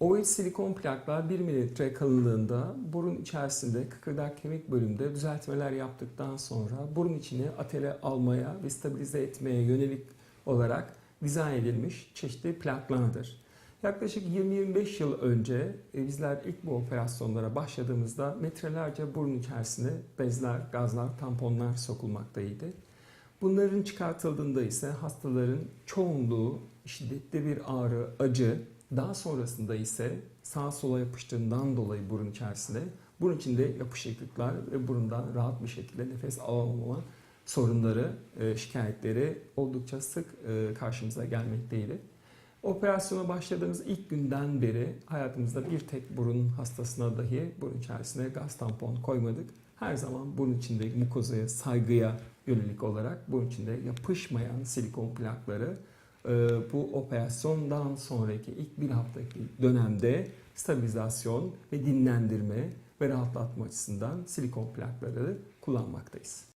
Oval silikon plaklar 1 mm kalınlığında burun içerisinde kıkırdak kemik bölümünde düzeltmeler yaptıktan sonra burun içini atele almaya ve stabilize etmeye yönelik olarak dizayn edilmiş çeşitli plaklardır. Yaklaşık 20-25 yıl önce e, bizler ilk bu operasyonlara başladığımızda metrelerce burun içerisine bezler, gazlar, tamponlar sokulmaktaydı. Bunların çıkartıldığında ise hastaların çoğunluğu şiddetli bir ağrı, acı, daha sonrasında ise sağa sola yapıştığından dolayı burun içerisinde burun içinde yapışıklıklar ve burundan rahat bir şekilde nefes alamama sorunları, e, şikayetleri oldukça sık e, karşımıza gelmekteydi. Operasyona başladığımız ilk günden beri hayatımızda bir tek burun hastasına dahi burun içerisine gaz tampon koymadık. Her zaman burun içinde mukozaya, saygıya yönelik olarak burun içinde yapışmayan silikon plakları bu operasyondan sonraki ilk bir haftaki dönemde stabilizasyon ve dinlendirme ve rahatlatma açısından silikon plakları kullanmaktayız.